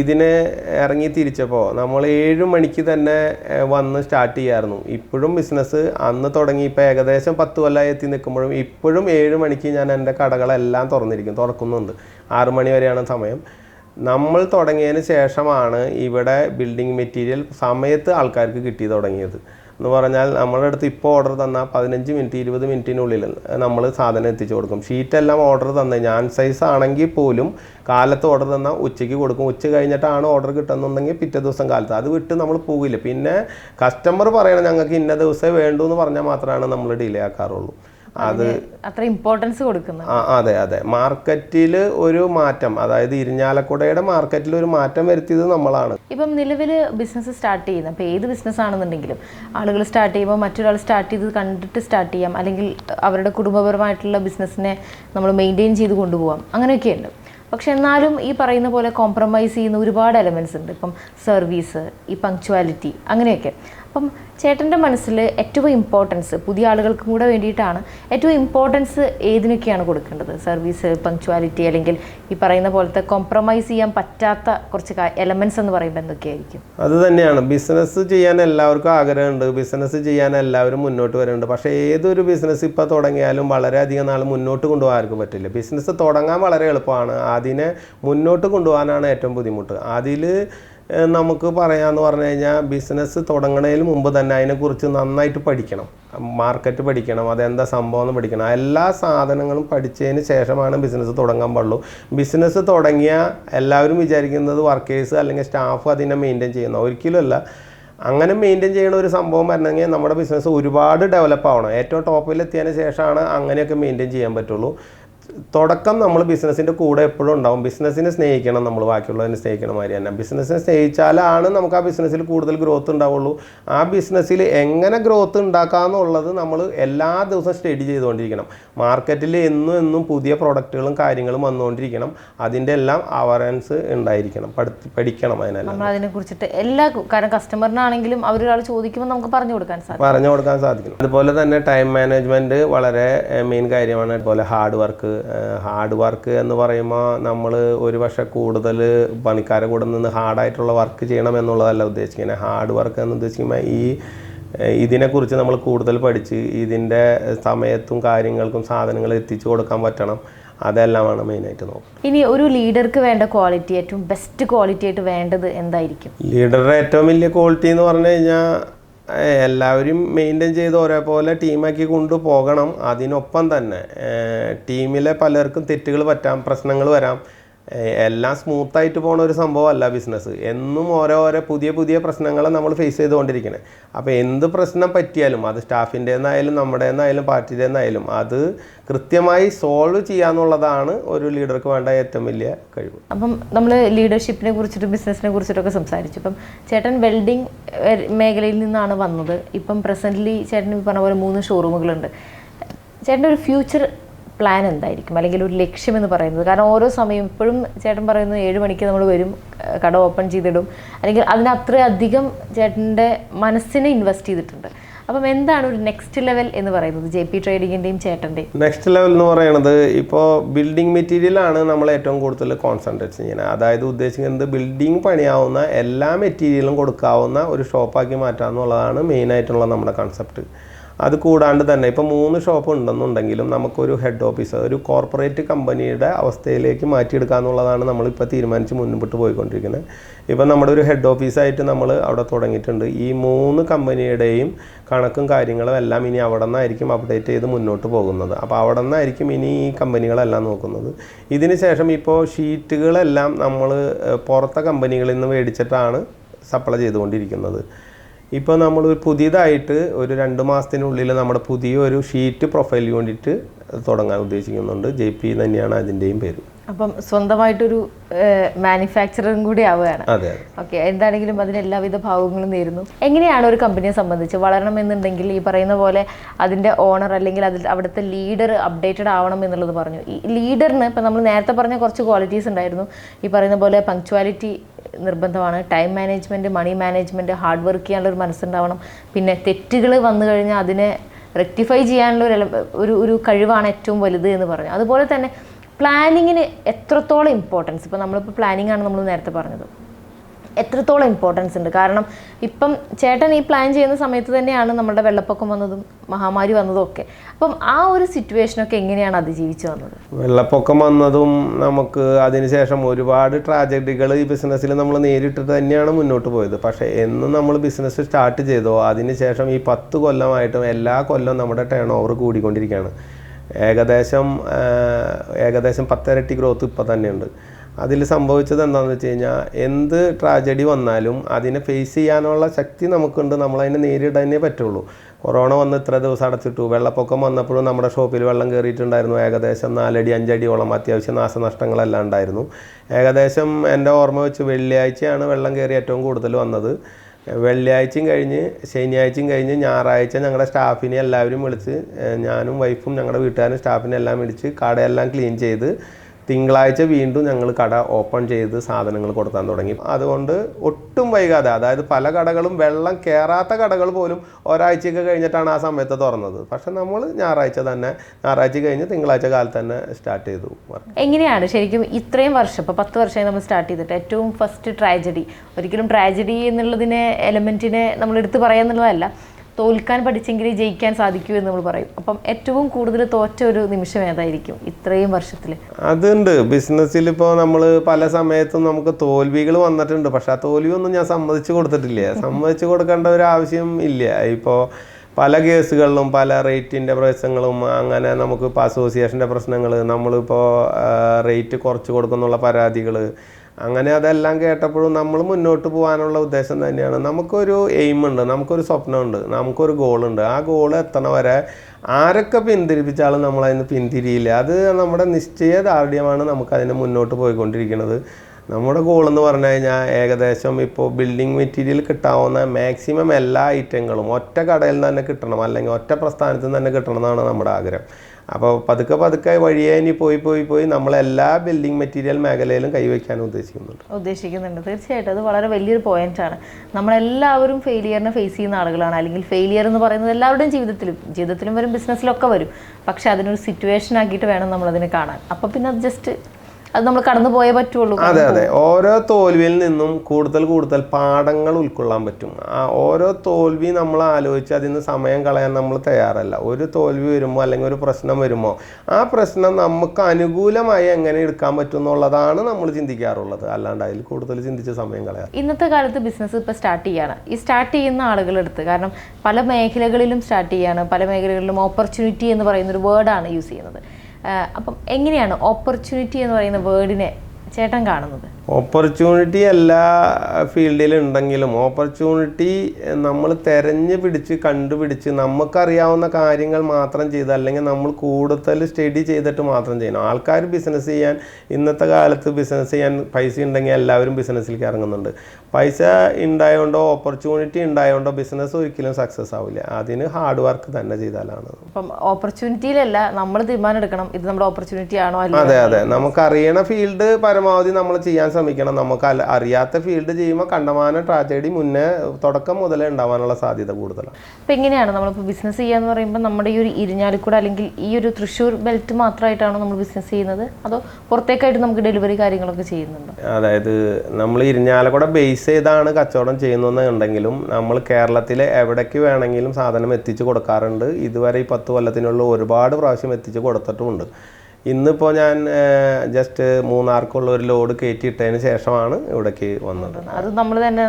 ഇതിനെ ഇറങ്ങി തിരിച്ചപ്പോൾ നമ്മൾ ഏഴ് മണിക്ക് തന്നെ വന്ന് സ്റ്റാർട്ട് ചെയ്യായിരുന്നു. ഇപ്പോഴും ബിസിനസ് അന്ന് തുടങ്ങി ഇപ്പോൾ ഏകദേശം പത്ത് കൊല്ലമായി എത്തി നിൽക്കുമ്പോഴും ഇപ്പോഴും ഏഴ് മണിക്ക് ഞാൻ എന്റെ കടകളെല്ലാം തുറന്നിരിക്കും തുറക്കുന്നുണ്ട്. ആറ് മണി വരെയാണ് സമയം. നമ്മൾ തുടങ്ങിയതിന് ശേഷമാണ് ഇവിടെ ബിൽഡിംഗ് മെറ്റീരിയൽ സമയത്ത് ആൾക്കാർക്ക് കിട്ടി തുടങ്ങിയത്. എന്ന് പറഞ്ഞാൽ നമ്മുടെ അടുത്ത് ഇപ്പോൾ ഓർഡർ തന്നാൽ പതിനഞ്ച് മിനിറ്റ് ഇരുപത് മിനിറ്റിനുള്ളിൽ നമ്മൾ സാധനം എത്തിച്ചു കൊടുക്കും. ഷീറ്റെല്ലാം ഓർഡർ തന്നെ. ഞാൻ സൈസ് ആണെങ്കിൽ പോലും കാലത്ത് ഓർഡർ തന്നാൽ ഉച്ചയ്ക്ക് കൊടുക്കും. ഉച്ച കഴിഞ്ഞിട്ടാണ് ഓർഡർ കിട്ടുന്നുണ്ടെങ്കിൽ പിറ്റേ ദിവസം കാലത്ത്. അത് വിട്ട് നമ്മൾ പോകില്ല പിന്നെ കസ്റ്റമർ പറയണം ഞങ്ങൾക്ക് ഇന്ന ദിവസമേ വേണ്ടൂ എന്ന് പറഞ്ഞാൽ മാത്രമാണ് നമ്മൾ ഡിലേ ആക്കാറുള്ളൂ. അത് അത്ര ഇമ്പോർട്ടൻസ് കൊടുക്കുന്നത്. അതെ അതെ. മാർക്കറ്റിൽ ഒരു മാറ്റം അതായത് ഇരിഞ്ഞാലക്കുടയുടെ മാർക്കറ്റിൽ ഒരു മാറ്റം വരുത്തിയത് നമ്മളാണ്. ഇപ്പം നിലവിൽ ബിസിനസ് സ്റ്റാർട്ട് ചെയ്യുന്ന അപ്പോൾ ഏത് ബിസിനസ് ആണെന്നുണ്ടെങ്കിലും ആളുകൾ സ്റ്റാർട്ട് ചെയ്യുമ്പോൾ മറ്റൊരാൾ സ്റ്റാർട്ട് ചെയ്ത് കണ്ടിട്ട് സ്റ്റാർട്ട് ചെയ്യാം. അല്ലെങ്കിൽ അവരുടെ കുടുംബപരമായിട്ടുള്ള ബിസിനസ്സിനെ നമ്മൾ മെയിന്റെയിൻ ചെയ്ത് കൊണ്ടുപോകാം അങ്ങനെയൊക്കെയുണ്ട്. പക്ഷെ എന്നാലും ഈ പറയുന്ന പോലെ കോംപ്രമൈസ് ചെയ്യുന്ന ഒരുപാട് എലമെന്റ്സ് ഉണ്ട്. ഇപ്പം സർവീസ് ഈ പങ്ക്ച്വാലിറ്റി അങ്ങനെയൊക്കെ. അപ്പം ചേട്ടന്റെ മനസ്സിൽ ഏറ്റവും ഇമ്പോർട്ടൻസ് പുതിയ ആളുകൾക്കും കൂടെ വേണ്ടിയിട്ടാണ് ഏറ്റവും ഇമ്പോർട്ടൻസ് ഏതിനൊക്കെയാണ് കൊടുക്കേണ്ടത്? സർവീസ് പങ്ക്ച്വാലിറ്റി അല്ലെങ്കിൽ ഈ പറയുന്ന പോലത്തെ കോംപ്രമൈസ് ചെയ്യാൻ പറ്റാത്ത കുറച്ച് എലമെന്റ്സ് എന്ന് പറയുമ്പോൾ എന്തൊക്കെയായിരിക്കും? അത് തന്നെയാണ്. ബിസിനസ് ചെയ്യാൻ എല്ലാവർക്കും ആഗ്രഹമുണ്ട്. ബിസിനസ് ചെയ്യാൻ എല്ലാവരും മുന്നോട്ട് വരുന്നുണ്ട്. പക്ഷേ ഏതൊരു ബിസിനസ് ഇപ്പോൾ തുടങ്ങിയാലും വളരെയധികം നാൾ മുന്നോട്ട് കൊണ്ടുപോകാൻ ആർക്കും പറ്റില്ല. ബിസിനസ് തുടങ്ങാൻ വളരെ എളുപ്പമാണ്. അതിനെ മുന്നോട്ട് കൊണ്ടുപോകാനാണ് ഏറ്റവും ബുദ്ധിമുട്ട്. അതിൽ നമുക്ക് പറയാമെന്ന് പറഞ്ഞു കഴിഞ്ഞാൽ ബിസിനസ് തുടങ്ങുന്നതിന് മുമ്പ് തന്നെ അതിനെക്കുറിച്ച് നന്നായിട്ട് പഠിക്കണം. മാർക്കറ്റ് പഠിക്കണം അതെന്താ സംഭവം എന്ന് പഠിക്കണം. എല്ലാ സാധനങ്ങളും പഠിച്ചതിന് ശേഷമാണ് ബിസിനസ് തുടങ്ങാൻ പാടുള്ളൂ. ബിസിനസ് തുടങ്ങിയ എല്ലാവരും വിചാരിക്കുന്നത് വർക്കേഴ്സ് അല്ലെങ്കിൽ സ്റ്റാഫ് അതിനെ മെയിന്റെയിൻ ചെയ്യുന്ന. ഒരിക്കലുമല്ല അങ്ങനെ മെയിന്റെയിൻ ചെയ്യുന്ന ഒരു സംഭവം വരണമെങ്കിൽ നമ്മുടെ ബിസിനസ് ഒരുപാട് ഡെവലപ്പ് ആവണം. ഏറ്റവും ടോപ്പിൽ എത്തിയതിന് ശേഷമാണ് അങ്ങനെയൊക്കെ മെയിന്റെയിൻ ചെയ്യാൻ പറ്റുള്ളൂ. തുടക്കം നമ്മൾ ബിസിനസ്സിന്റെ കൂടെ എപ്പോഴും ഉണ്ടാവും. ബിസിനസ്സിനെ സ്നേഹിക്കണം നമ്മൾ ബാക്കിയുള്ളതിനെ സ്നേഹിക്കണ മാതിരി തന്നെ. ബിസിനസ്സിനെ സ്നേഹിച്ചാലാണ് നമുക്ക് ആ ബിസിനസ്സിൽ കൂടുതൽ ഗ്രോത്ത് ഉണ്ടാവുള്ളൂ. ആ ബിസിനസ്സിൽ എങ്ങനെ ഗ്രോത്ത് ഉണ്ടാക്കാമെന്നുള്ളത് നമ്മൾ എല്ലാ ദിവസവും സ്റ്റഡി ചെയ്തുകൊണ്ടിരിക്കണം. മാർക്കറ്റിൽ എന്നും എന്നും പുതിയ പ്രൊഡക്റ്റുകളും കാര്യങ്ങളും വന്നുകൊണ്ടിരിക്കണം. അതിന്റെ എല്ലാം അവയർനെസ് ഉണ്ടായിരിക്കണം. പഠി പഠിക്കണം അതിനെല്ലാം. അതിനെ കുറിച്ചിട്ട് എല്ലാ കാരണം കസ്റ്റമറിനാണെങ്കിലും അവരൊരാൾ ചോദിക്കുമ്പോൾ നമുക്ക് പറഞ്ഞു കൊടുക്കാൻ സാധിക്കും. പറഞ്ഞു കൊടുക്കാൻ സാധിക്കും. അതുപോലെ തന്നെ ടൈം മാനേജ്മെന്റ് വളരെ മെയിൻ കാര്യമാണ്. അതുപോലെ ഹാർഡ് വർക്ക് ഹാർഡ് വർക്ക് എന്ന് പറയുമ്പോൾ നമ്മൾ ഒരു പക്ഷേ കൂടുതൽ പണിക്കാരെ കൂടെ നിന്ന് ഹാർഡായിട്ടുള്ള വർക്ക് ചെയ്യണം എന്നുള്ളതല്ല ഉദ്ദേശിക്കുന്നത്. ഹാർഡ് വർക്ക് എന്ന് ഉദ്ദേശിക്കുമ്പോൾ ഈ ഇതിനെക്കുറിച്ച് നമ്മൾ കൂടുതൽ പഠിച്ച് ഇതിന്റെ സമയത്തും കാര്യങ്ങൾക്കും സാധനങ്ങൾ എത്തിച്ചു കൊടുക്കാൻ പറ്റണം. അതെല്ലാമാണ് മെയിനായിട്ട് നോക്കുന്നത്. ഇനി ഒരു ലീഡർക്ക് വേണ്ട ക്വാളിറ്റി ഏറ്റവും ബെസ്റ്റ് ക്വാളിറ്റി ആയിട്ട് വേണ്ടത് എന്തായിരിക്കും? ലീഡറുടെ ഏറ്റവും വലിയ ക്വാളിറ്റി എന്ന് പറഞ്ഞു കഴിഞ്ഞാൽ എല്ലാവരും മെയിന്റെയിൻ ചെയ്ത് ഒരേപോലെ ടീമാക്കി കൊണ്ടുപോകണം അതിനൊപ്പം തന്നെ ടീമിലെ പലർക്കും തെറ്റുകൾ പറ്റാം പ്രശ്നങ്ങൾ വരാം. എല്ലാം സ്മൂത്തായിട്ട് പോണ ഒരു സംഭവമല്ല ബിസിനസ് എന്നും ഓരോരോ പുതിയ പുതിയ പ്രശ്നങ്ങൾ നമ്മൾ ഫേസ് ചെയ്തുകൊണ്ടിരിക്കുന്നത് അപ്പോൾ എന്ത് പ്രശ്നം പറ്റിയാലും അത് സ്റ്റാഫിന്റെന്നായാലും നമ്മുടേന്നായാലും പാർട്ടിയുടേന്നായാലും അത് കൃത്യമായി സോൾവ് ചെയ്യാന്നുള്ളതാണ് ഒരു ലീഡർക്ക് വേണ്ട ഏറ്റവും വലിയ കഴിവ്. അപ്പം നമ്മൾ ലീഡർഷിപ്പിനെ കുറിച്ചിട്ടും ബിസിനസ്സിനെ കുറിച്ചിട്ടൊക്കെ സംസാരിച്ചു. ഇപ്പം ചേട്ടൻ വെൽഡിംഗ് മേഖലയിൽ നിന്നാണ് വന്നത്. ഇപ്പം പ്രസന്റ്ലി ചേട്ടൻ പറഞ്ഞ പോലെ മൂന്ന് ഷോറൂമുകളുണ്ട് ചേട്ടന്റെ ഒരു ഫ്യൂച്ചർ പ്ലാൻ എന്തായിരിക്കും? അല്ലെങ്കിൽ ഒരു ലക്ഷ്യം എന്ന് പറയുന്നത്. കാരണം ഓരോ സമയം ഇപ്പോഴും ചേട്ടൻ പറയുന്നത് ഏഴ് മണിക്ക് നമ്മൾ വരും കട ഓപ്പൺ ചെയ്തിടും. അല്ലെങ്കിൽ അതിന് അത്രയധികം ചേട്ടന്റെ മനസ്സിനെ ഇൻവെസ്റ്റ് ചെയ്തിട്ടുണ്ട്. അപ്പം എന്താണ് ഒരു നെക്സ്റ്റ് ലെവൽ എന്ന് പറയുന്നത് ജെ പി ട്രേഡിങ്ങിന്റെയും ചേട്ടന്റെയും? നെക്സ്റ്റ് ലെവൽ എന്ന് പറയുന്നത് ഇപ്പോൾ ബിൽഡിംഗ് മെറ്റീരിയലാണ് നമ്മൾ ഏറ്റവും കൂടുതൽ കോൺസെൻട്രേറ്റ് ചെയ്യുന്നത്. അതായത് ഉദ്ദേശിക്കുന്നത് ബിൽഡിംഗ് പണിയാവുന്ന എല്ലാ മെറ്റീരിയലും കൊടുക്കാവുന്ന ഒരു ഷോപ്പാക്കി മാറ്റാമെന്നുള്ളതാണ് മെയിനായിട്ടുള്ള നമ്മുടെ കൺസെപ്റ്റ് അത് കൂടാണ്ട് തന്നെ ഇപ്പോൾ മൂന്ന് ഷോപ്പ് ഉണ്ടെന്നുണ്ടെങ്കിലും നമുക്കൊരു ഹെഡ് ഓഫീസ് ഒരു കോർപ്പറേറ്റ് കമ്പനിയുടെ അവസ്ഥയിലേക്ക് മാറ്റിയെടുക്കുക എന്നുള്ളതാണ് നമ്മളിപ്പോൾ തീരുമാനിച്ച് മുന്നോട്ട് പോയിക്കൊണ്ടിരിക്കുന്നത്. ഇപ്പം നമ്മുടെ ഒരു ഹെഡ് ഓഫീസായിട്ട് നമ്മൾ അവിടെ തുടങ്ങിയിട്ടുണ്ട്. ഈ മൂന്ന് കമ്പനിയുടെയും കണക്കും കാര്യങ്ങളും എല്ലാം ഇനി അവിടെ നിന്നായിരിക്കും അപ്ഡേറ്റ് ചെയ്ത് മുന്നോട്ട് പോകുന്നത്. അപ്പോൾ അവിടെ നിന്നായിരിക്കും ഇനി ഈ കമ്പനികളെല്ലാം നോക്കുന്നത്. ഇതിന് ശേഷം ഇപ്പോൾ ഷീറ്റുകളെല്ലാം നമ്മൾ പുറത്തെ കമ്പനികളിൽ നിന്ന് മേടിച്ചിട്ടാണ് സപ്ലൈ ചെയ്തുകൊണ്ടിരിക്കുന്നത്. ഇപ്പോൾ നമ്മൾ പുതിയതായിട്ട് ഒരു രണ്ട് മാസത്തിനുള്ളിൽ നമ്മുടെ പുതിയൊരു ഷീറ്റ് പ്രൊഫൈൽ വേണ്ടിയിട്ട് തുടങ്ങാൻ ഉദ്ദേശിക്കുന്നുണ്ട്. ജെ പി തന്നെയാണ് അതിന്റെയും പേര്. അപ്പം സ്വന്തമായിട്ടൊരു മാനുഫാക്ചറും കൂടി ആവുകയാണ്. അതെ ഓക്കെ എന്താണെങ്കിലും അതിന് എല്ലാവിധ ഭാവങ്ങളും നേരുന്നു. എങ്ങനെയാണ് ഒരു കമ്പനിയെ സംബന്ധിച്ച് വളരണമെന്നുണ്ടെങ്കിൽ ഈ പറയുന്ന പോലെ അതിന്റെ ഓണർ അല്ലെങ്കിൽ അതിൽ അവിടുത്തെ ലീഡർ അപ്ഡേറ്റഡ് ആവണം എന്നുള്ളത് പറഞ്ഞു. ഈ ലീഡറിന് ഇപ്പം നമ്മൾ നേരത്തെ പറഞ്ഞ കുറച്ച് ക്വാളിറ്റീസ് ഉണ്ടായിരുന്നു. ഈ പറയുന്ന പോലെ പങ്ക്ച്വാലിറ്റി നിർബന്ധമാണ്. Time management money management hard work ചെയ്യാനുള്ള ഒരു മനസ്സുണ്ടാവണം. പിന്നെ തെറ്റുകൾ വന്നു കഴിഞ്ഞാൽ അതിനെ റെക്ടിഫൈ ചെയ്യാനുള്ള ഒരു ഒരു കഴിവാണ് ഏറ്റവും വലുത് എന്ന് പറഞ്ഞു. അതുപോലെ തന്നെ പ്ലാനിങ്ങിന് എത്രത്തോളം ഇമ്പോർട്ടൻസ് ഇപ്പോൾ നമ്മളിപ്പോൾ പ്ലാനിങ് ആണ് നമ്മൾ നേരത്തെ പറഞ്ഞത്. എത്രത്തോളം ഇമ്പോർട്ടൻസ് ഉണ്ട്? കാരണം ഇപ്പം ചേട്ടൻ ഈ പ്ലാൻ ചെയ്യുന്ന സമയത്ത് തന്നെയാണ് നമ്മുടെ വെള്ളപ്പൊക്കം വന്നതും മഹാമാരി വന്നതും ഒക്കെ. അപ്പം ആ ഒരു സിറ്റുവേഷനൊക്കെ എങ്ങനെയാണ് അതിജീവിച്ചു വന്നത്? വെള്ളപ്പൊക്കം വന്നതും നമുക്ക് അതിനുശേഷം ഒരുപാട് ട്രാജഡികൾ ഈ ബിസിനസ്സിൽ നമ്മൾ നേരിട്ട് തന്നെയാണ് മുന്നോട്ട് പോയത്. പക്ഷേ എന്ന് നമ്മൾ ബിസിനസ് സ്റ്റാർട്ട് ചെയ്തോ അതിനുശേഷം ഈ പത്ത് കൊല്ലമായിട്ടും എല്ലാ കൊല്ലം നമ്മുടെ ടേൺ ഓവർ കൂടിക്കൊണ്ടിരിക്കുകയാണ്. ഏകദേശം ഏകദേശം പത്തിരട്ടി ഗ്രോത്ത് ഇപ്പോൾ തന്നെയുണ്ട്. അതിൽ സംഭവിച്ചത് എന്താണെന്ന് വെച്ച് കഴിഞ്ഞാൽ എന്ത് ട്രാജഡി വന്നാലും അതിനെ ഫേസ് ചെയ്യാനുള്ള ശക്തി നമുക്കുണ്ട്. നമ്മളതിനെ നേരിടാനേ പറ്റുള്ളൂ. കൊറോണ വന്ന് ഇത്ര ദിവസം അടച്ചിട്ടു. വെള്ളപ്പൊക്കം വന്നപ്പോഴും നമ്മുടെ ഷോപ്പിൽ വെള്ളം കയറിയിട്ടുണ്ടായിരുന്നു ഏകദേശം നാലടി അഞ്ചടിയോളം അത്യാവശ്യം നാശനഷ്ടങ്ങളെല്ലാം ഉണ്ടായിരുന്നു. ഏകദേശം എന്റെ ഓർമ്മ വെച്ച് വെള്ളിയാഴ്ചയാണ് വെള്ളം കയറി ഏറ്റവും കൂടുതൽ വന്നത്. വെള്ളിയാഴ്ചയും കഴിഞ്ഞ് ശനിയാഴ്ചയും കഴിഞ്ഞ് ഞായറാഴ്ച ഞങ്ങളുടെ സ്റ്റാഫിനെ എല്ലാവരും വിളിച്ച് ഞാനും വൈഫും ഞങ്ങളുടെ വീട്ടുകാരും സ്റ്റാഫിനെ എല്ലാം വിളിച്ച് കടയെല്ലാം ക്ലീൻ ചെയ്ത് തിങ്കളാഴ്ച വീണ്ടും ഞങ്ങൾ കട ഓപ്പൺ ചെയ്ത് സാധനങ്ങൾ കൊടുക്കാൻ തുടങ്ങി. അതുകൊണ്ട് ഒട്ടും വൈകാതെ അതായത് പല കടകളും വെള്ളം കയറാത്ത കടകൾ പോലും ഒരാഴ്ചയൊക്കെ കഴിഞ്ഞിട്ടാണ് ആ സമയത്ത് തുറന്നത്. പക്ഷെ നമ്മൾ ഞായറാഴ്ച തന്നെ ഞായറാഴ്ച കഴിഞ്ഞ് തിങ്കളാഴ്ച കാലത്ത് തന്നെ സ്റ്റാർട്ട് ചെയ്തു എങ്ങനെയാണ് ശരിക്കും ഇത്രയും വർഷം ഇപ്പോൾ പത്ത് വർഷമായി നമ്മൾ സ്റ്റാർട്ട് ചെയ്തിട്ട് ഏറ്റവും ഫസ്റ്റ് ട്രാജഡി ഒരിക്കലും ട്രാജഡി എന്നുള്ളതിനെ എലമെന്റിനെ നമ്മൾ എടുത്തു പറയാന്നുള്ളതല്ല തോൽക്കാൻ പഠിച്ചെങ്കിൽ ജയിക്കാൻ സാധിക്കൂ എന്ന് നമ്മൾ പറയും. അപ്പം ഏറ്റവും കൂടുതൽ തോറ്റ ഒരു നിമിഷം ഏതായിരിക്കും ഇത്രയും വർഷത്തിൽ അതുണ്ട്. ബിസിനസ്സിൽ ഇപ്പോൾ നമ്മൾ പല സമയത്തും നമുക്ക് തോൽവികൾ വന്നിട്ടുണ്ട്. പക്ഷെ ആ തോൽവിയൊന്നും ഞാൻ സമ്മതിച്ചു കൊടുത്തിട്ടില്ല. സമ്മതിച്ചു കൊടുക്കേണ്ട ഒരു ആവശ്യം ഇല്ല. ഇപ്പോൾ പല കേസുകളിലും പല റേറ്റിന്റെ പ്രശ്നങ്ങളും അങ്ങനെ നമുക്ക് ഇപ്പോൾ അസോസിയേഷന്റെ പ്രശ്നങ്ങൾ നമ്മളിപ്പോൾ റേറ്റ് കുറച്ച് കൊടുക്കുന്നുള്ള പരാതികൾ അങ്ങനെ അതെല്ലാം കേട്ടപ്പോഴും നമ്മൾ മുന്നോട്ട് പോകാനുള്ള ഉദ്ദേശം തന്നെയാണ്. നമുക്കൊരു എയിമുണ്ട് നമുക്കൊരു സ്വപ്നമുണ്ട് നമുക്കൊരു ഗോളുണ്ട് ആ ഗോൾ എത്തണ വരെ ആരൊക്കെ പിന്തിരിപ്പിച്ചാലും നമ്മളതിന് പിന്തിരിയില്ല. അത് നമ്മുടെ നിശ്ചയ നിശ്ചയദാർഢ്യമാണ് നമുക്കതിനെ മുന്നോട്ട് പോയിക്കൊണ്ടിരിക്കുന്നത്. നമ്മുടെ ഗോൾ എന്ന് പറഞ്ഞു കഴിഞ്ഞാൽ ഏകദേശം ഇപ്പോൾ ബിൽഡിംഗ് മെറ്റീരിയൽ കിട്ടാവുന്ന മാക്സിമം എല്ലാ ഐറ്റങ്ങളും ഒറ്റ കടയിൽ നിന്ന് തന്നെ കിട്ടണം അല്ലെങ്കിൽ ഒറ്റ പ്രസ്ഥാനത്ത് നിന്ന് തന്നെ കിട്ടണം എന്നാണ് നമ്മുടെ ആഗ്രഹം. അപ്പോൾ പതുക്കെ പതുക്കെ വഴിയെ ഇനി പോയി പോയി പോയി നമ്മളെല്ലാ ബിൽഡിംഗ് മെറ്റീരിയൽ മേഖലയിലും കൈവയ്ക്കാൻ ഉദ്ദേശിക്കുന്നുണ്ട്. ഉദ്ദേശിക്കുന്നുണ്ട്. തീർച്ചയായിട്ടും. അത് വളരെ വലിയൊരു പോയിന്റാണ് നമ്മളെല്ലാവരും ഫെയിലിയറിനെ ഫേസ് ചെയ്യുന്ന ആളുകളാണ്. അല്ലെങ്കിൽ ഫെയിലിയർ എന്ന് പറയുന്നത് എല്ലാവരുടെയും ജീവിതത്തിലും ജീവിതത്തിലും വരും ബിസിനസ്സിലൊക്കെ വരും. പക്ഷെ അതിനൊരു സിറ്റുവേഷൻ ആക്കിയിട്ട് വേണം നമ്മളതിനെ കാണാൻ. അപ്പോൾ പിന്നെ അത് ജസ്റ്റ് അത് നമ്മൾ കടന്നു പോയേ പറ്റുള്ളൂ. അതെ അതെ. ഓരോ തോൽവിയിൽ നിന്നും കൂടുതൽ കൂടുതൽ പാഠങ്ങൾ ഉൾക്കൊള്ളാൻ പറ്റും. ആ ഓരോ തോൽവി നമ്മൾ ആലോചിച്ച് അതിന് സമയം കളയാൻ നമ്മൾ തയ്യാറല്ല. ഒരു തോൽവി വരുമ്പോൾ അല്ലെങ്കിൽ ഒരു പ്രശ്നം വരുമ്പോൾ ആ പ്രശ്നം നമുക്ക് അനുകൂലമായി എങ്ങനെ എടുക്കാൻ പറ്റും എന്നുള്ളതാണ് നമ്മൾ ചിന്തിക്കാറുള്ളത്. അല്ലാണ്ട് അതിൽ കൂടുതൽ ചിന്തിച്ച് സമയം കളയാം ഇന്നത്തെ കാലത്ത് ബിസിനസ് ഇപ്പോൾ സ്റ്റാർട്ട് ചെയ്യാണ്. ഈ സ്റ്റാർട്ട് ചെയ്യുന്ന ആളുകളെടുത്ത് കാരണം പല മേഖലകളിലും സ്റ്റാർട്ട് ചെയ്യാണ്. പല മേഖലകളിലും ഓപ്പർച്യൂണിറ്റി എന്ന് പറയുന്ന ഒരു വേർഡാണ് യൂസ് ചെയ്യുന്നത്. അപ്പം എങ്ങനെയാണ് ഓപ്പർച്യൂണിറ്റി എന്ന് പറയുന്ന വേർഡിനെ ചേട്ടൻ കാണുന്നത്? ഓപ്പർച്യൂണിറ്റി എല്ലാ ഫീൽഡിലും ഉണ്ടെങ്കിലും ഓപ്പർച്യൂണിറ്റി നമ്മൾ തെരഞ്ഞു പിടിച്ച് കണ്ടുപിടിച്ച് നമുക്കറിയാവുന്ന കാര്യങ്ങൾ മാത്രം ചെയ്ത് അല്ലെങ്കിൽ നമ്മൾ കൂടുതൽ സ്റ്റഡി ചെയ്തിട്ട് മാത്രം ചെയ്യണം. ആൾക്കാർ ബിസിനസ് ചെയ്യാൻ ഇന്നത്തെ കാലത്ത് ബിസിനസ് ചെയ്യാൻ പൈസ ഉണ്ടെങ്കിൽ എല്ലാവരും ബിസിനസ്സിലേക്ക് ഇറങ്ങുന്നുണ്ട്. പൈസ ഉണ്ടായതുകൊണ്ടോ ഓപ്പർച്യൂണിറ്റി ഉണ്ടായതുകൊണ്ടോ ബിസിനസ് ഒരിക്കലും സക്സസ് ആവില്ല. അതിന് ഹാർഡ് വർക്ക് തന്നെ ചെയ്താലാണ്. അപ്പം ഓപ്പർച്യൂണിറ്റിയിലല്ല നമ്മൾ തീരുമാനം എടുക്കണം. ഇത് നമ്മുടെ ഓപ്പർച്യൂണിറ്റി ആണോ അതെ അതെ. നമുക്കറിയണ ഫീൽഡ് പരമാവധി നമ്മൾ ചെയ്യാൻ ശ്രമിക്കണം. നമുക്ക് അറിയാത്ത ഫീൽഡ് ചെയ്യുമ്പോൾ കണ്ടമാന ട്രാജഡി മുന്നേ തുടക്കം മുതലേ ഉണ്ടാവാനുള്ള സാധ്യത കൂടുതലാണ്. ഇപ്പം എങ്ങനെയാണ് നമ്മളിപ്പോൾ ബിസിനസ് ചെയ്യാന്ന് പറയുമ്പോൾ നമ്മുടെ ഈ ഒരു ഇരിഞ്ഞാലിക്കൂടെ അല്ലെങ്കിൽ ഈ ഒരു തൃശ്ശൂർ ബെൽറ്റ് മാത്രമായിട്ടാണോ നമ്മൾ ബിസിനസ് ചെയ്യുന്നത്? അതോ പുറത്തേക്കായിട്ട് നമുക്ക് ഡെലിവറി കാര്യങ്ങളൊക്കെ ചെയ്യുന്നുണ്ടോ? അതായത് നമ്മൾ ഇരിഞ്ഞാലക്കുട ബേസ് ചെയ്താണ് കച്ചവടം ചെയ്യുന്നതെന്നുണ്ടെങ്കിലും നമ്മൾ കേരളത്തിലെ എവിടേക്ക് വേണമെങ്കിലും സാധനം എത്തിച്ചു കൊടുക്കാറുണ്ട്. ഇതുവരെ ഈ പത്ത് കൊല്ലത്തിനുള്ള ഒരുപാട് പ്രാവശ്യം എത്തിച്ചു കൊടുത്തിട്ടുമുണ്ട്. ഇന്നിപ്പോൾ ഞാൻ ജസ്റ്റ് മൂന്നാർക്കുള്ള ഒരു ലോഡ് കയറ്റിയിട്ടതിന് ശേഷമാണ് ഇവിടേക്ക് വന്നത്. അത് നമ്മൾ തന്നെ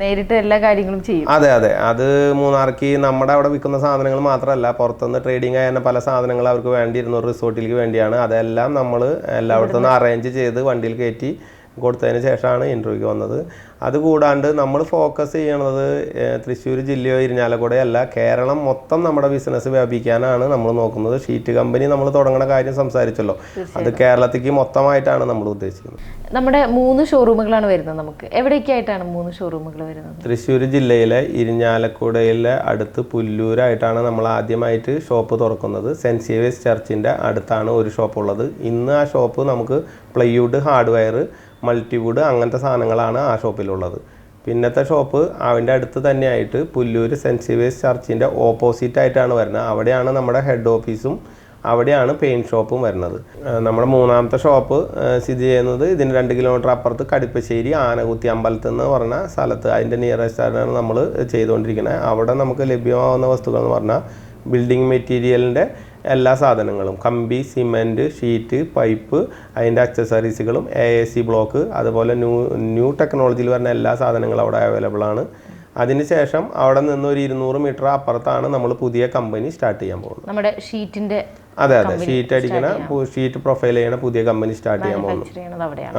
നേരിട്ട് എല്ലാ കാര്യങ്ങളും ചെയ്യും. അതെ അതെ. അത് മൂന്നാർക്ക് നമ്മുടെ അവിടെ വിൽക്കുന്ന സാധനങ്ങൾ മാത്രമല്ല പുറത്തുനിന്ന് ട്രേഡിംഗ് ആയ പല സാധനങ്ങൾ അവർക്ക് വേണ്ടിയിരുന്ന ഒരു റിസോർട്ടിലേക്ക് വേണ്ടിയാണ്. അതെല്ലാം നമ്മൾ എല്ലായിടത്തുനിന്ന് അറേഞ്ച് ചെയ്ത് വണ്ടിയിൽ കയറ്റി കൊടുത്തതിന് ശേഷമാണ് ഇന്റർവ്യൂക്ക് വന്നത്. അതുകൂടാണ്ട് നമ്മൾ ഫോക്കസ് ചെയ്യണത് തൃശ്ശൂർ ജില്ലയോ ഇരിഞ്ഞാലക്കുടയോ അല്ല കേരളം മൊത്തം നമ്മുടെ ബിസിനസ് വ്യാപിക്കാനാണ് നമ്മൾ നോക്കുന്നത്. ഷീറ്റ് കമ്പനി നമ്മൾ തുടങ്ങുന്ന കാര്യം സംസാരിച്ചല്ലോ. അത് കേരളത്തിലേക്ക് മൊത്തമായിട്ടാണ് നമ്മൾ ഉദ്ദേശിക്കുന്നത്. നമ്മുടെ മൂന്ന് ഷോറൂമുകളാണ് വരുന്നത് നമുക്ക്. എവിടേക്കായിട്ടാണ് മൂന്ന് ഷോറൂമുകൾ വരുന്നത്? തൃശ്ശൂർ ജില്ലയിലെ ഇരിഞ്ഞാലക്കുടയിലെ അടുത്ത് പുല്ലൂരായിട്ടാണ് നമ്മൾ ആദ്യമായിട്ട് ഷോപ്പ് തുറക്കുന്നത്. സെന്റ് സേവിയേഴ്സ് ചർച്ചിന്റെ അടുത്താണ് ഒരു ഷോപ്പ് ഉള്ളത്. ഇന്ന് ആ ഷോപ്പ് നമുക്ക് പ്ലൈവുഡ് ഹാർഡ്വെയർ മൾട്ടിവുഡ് അങ്ങനത്തെ സാധനങ്ങളാണ് ആ ഷോപ്പിലുള്ളത്. പിന്നത്തെ ഷോപ്പ് അതിന്റെ അടുത്ത് തന്നെയായിട്ട് പുല്ലൂർ സെന്റ് സേവിയസ് ചർച്ചിന്റെ ഓപ്പോസിറ്റ് ആയിട്ടാണ് വരുന്നത്. അവിടെയാണ് നമ്മുടെ ഹെഡ് ഓഫീസും അവിടെയാണ് പെയിന്റ് ഷോപ്പും വരുന്നത്. നമ്മുടെ മൂന്നാമത്തെ ഷോപ്പ് സ്ഥിതി ചെയ്യുന്നത് ഇതിന് രണ്ട് കിലോമീറ്റർ അപ്പുറത്ത് കടിപ്പശ്ശേരി ആനകുത്തി അമ്പലത്ത് എന്ന് പറഞ്ഞ സ്ഥലത്ത് അതിന്റെ നിയറസ്റ്റ് ആയിട്ടാണ് നമ്മൾ ചെയ്തുകൊണ്ടിരിക്കുന്നത്. അവിടെ നമുക്ക് ലഭ്യമാവുന്ന വസ്തുക്കൾ എന്ന് പറഞ്ഞാൽ ബിൽഡിംഗ് മെറ്റീരിയലിന്റെ എല്ലാ സാധനങ്ങളും. കമ്പി സിമെന്റ് ഷീറ്റ് പൈപ്പ് അതിന്റെ അക്സസറീസുകളും എ എ സി ബ്ലോക്ക് അതുപോലെ ന്യൂ ന്യൂ ടെക്നോളജിയിൽ വരുന്ന എല്ലാ സാധനങ്ങളും അവിടെ അവൈലബിൾ ആണ്. അതിനുശേഷം അവിടെ നിന്ന് ഒരു ഇരുന്നൂറ് മീറ്റർ അപ്പുറത്താണ് നമ്മൾ പുതിയ കമ്പനി സ്റ്റാർട്ട് ചെയ്യാൻ പോകുന്നത്. നമ്മുടെ ഷീറ്റിന്റെ അതെ അതെ. ഷീറ്റ് അടിക്കണ ഷീറ്റ് പ്രൊഫൈൽ ചെയ്യണ പുതിയ കമ്പനി സ്റ്റാർട്ട് ചെയ്യാൻ പോകുന്നു.